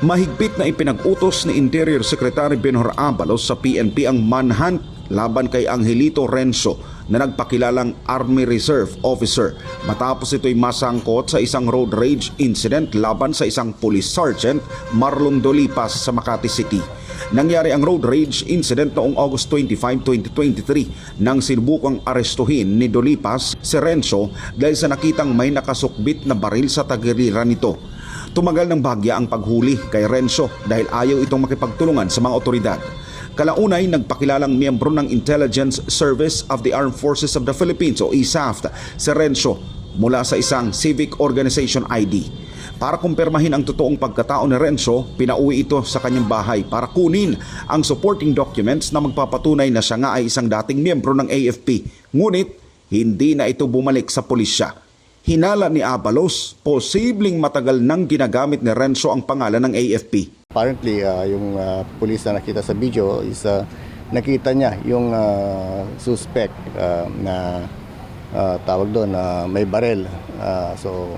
Mahigpit na ipinag-utos ni Interior Secretary Benhor Abalos sa PNP ang manhunt laban kay Angelito Renzo na nagpakilalang Army Reserve Officer matapos ito'y masangkot sa isang road rage incident laban sa isang police sergeant Marlon Dolipas sa Makati City. Nangyari ang road rage incident noong August 25, 2023 nang sinubukang arestuhin ni Dolipas si Renzo dahil sa nakitang may nakasukbit na baril sa tagiliran nito. Tumagal ng bahagya ang paghuli kay Renzo dahil ayaw itong makipagtulungan sa mga otoridad. Kalaunay nagpakilalang miyembro ng Intelligence Service of the Armed Forces of the Philippines o ISAF si Renzo mula sa isang civic organization ID. Para kumpirmahin ang totoong pagkatao ni Renzo, pinauwi ito sa kanyang bahay para kunin ang supporting documents na magpapatunay na siya nga ay isang dating miyembro ng AFP. Ngunit, hindi na ito bumalik sa pulisya. Hinala ni Abalos, posibleng matagal nang ginagamit ni Renzo ang pangalan ng AFP. Apparently, uh, yung uh, police na nakita sa video is uh, nakita niya yung uh, suspect uh, na uh, tawag doon na may barel. Uh, so,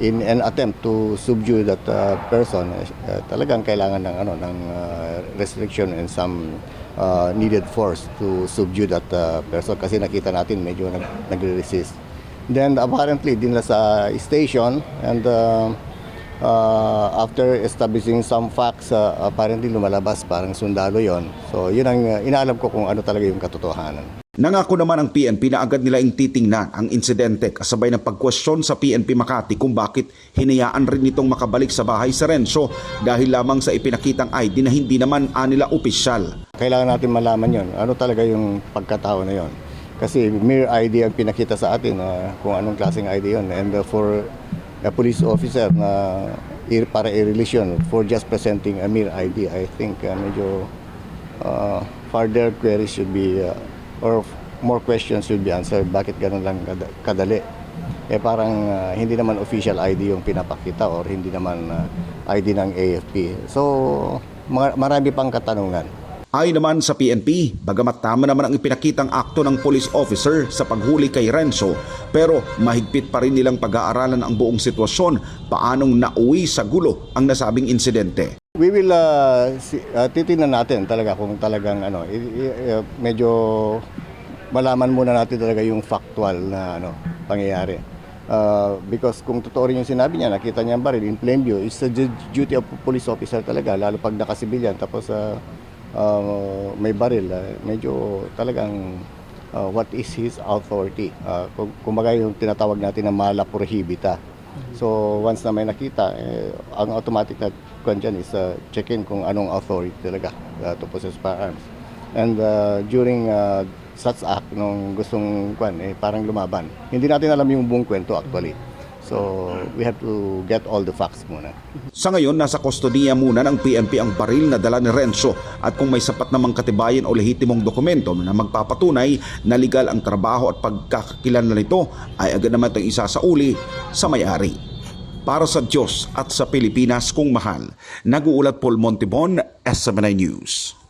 in an attempt to subdue that uh, person, uh, talagang kailangan ng ano ng uh, restriction and some uh, needed force to subdue that uh, person kasi nakita natin medyo nag nagre-resist. Then apparently din sa station and uh, uh, after establishing some facts, uh, apparently lumalabas parang sundalo yon. So yun ang uh, inaalam ko kung ano talaga yung katotohanan. Nangako naman ang PNP na agad nila ing titingnan ang insidente kasabay ng pagkwestiyon sa PNP Makati kung bakit hinayaan rin itong makabalik sa bahay si Renzo dahil lamang sa ipinakitang ID na hindi naman anila opisyal. Kailangan natin malaman yon. Ano talaga yung pagkatao na yon. Kasi mere ID ang pinakita sa atin uh, kung anong klaseng ID yon. And uh, for a police officer na i- para i-release yun for just presenting a mere ID, I think uh, medyo uh, further queries should be uh, or more questions should be answered. Bakit ganun lang kada- kadali? Eh parang uh, hindi naman official ID yung pinapakita or hindi naman uh, ID ng AFP. So ma- marami pang katanungan. Ay naman sa PNP, bagamat tama naman ang ipinakitang akto ng police officer sa paghuli kay Renzo, pero mahigpit pa rin nilang pag-aaralan ang buong sitwasyon paanong nauwi sa gulo ang nasabing insidente. We will uh, uh, titingnan natin talaga kung talagang ano uh, medyo malaman muna natin talaga yung factual na ano pangyayari. Uh, because kung totoo rin yung sinabi niya, nakita niya ang baril in plain view, it's the du- duty of police officer talaga, lalo pag nakasibilyan tapos uh, uh, may baril, uh, medyo talagang uh, what is his authority. Uh, kung, kumbaga yung tinatawag natin na mala prohibita. So once na may nakita, eh, ang automatic na kwan dyan is uh, check in kung anong authority talaga uh, to possess firearms. And uh, during uh, such act, nung gustong kwan, eh, parang lumaban. Hindi natin alam yung buong kwento actually. So we have to get all the facts muna. Sa ngayon, nasa kustodiya muna ng PNP ang baril na dala ni Renzo at kung may sapat namang katibayan o lehitimong dokumento na magpapatunay na legal ang trabaho at pagkakakilanlan nito ay agad naman itong isasauli sa may-ari. Para sa Diyos at sa Pilipinas kung mahal, nag-uulat Paul Montibon, SMNI News.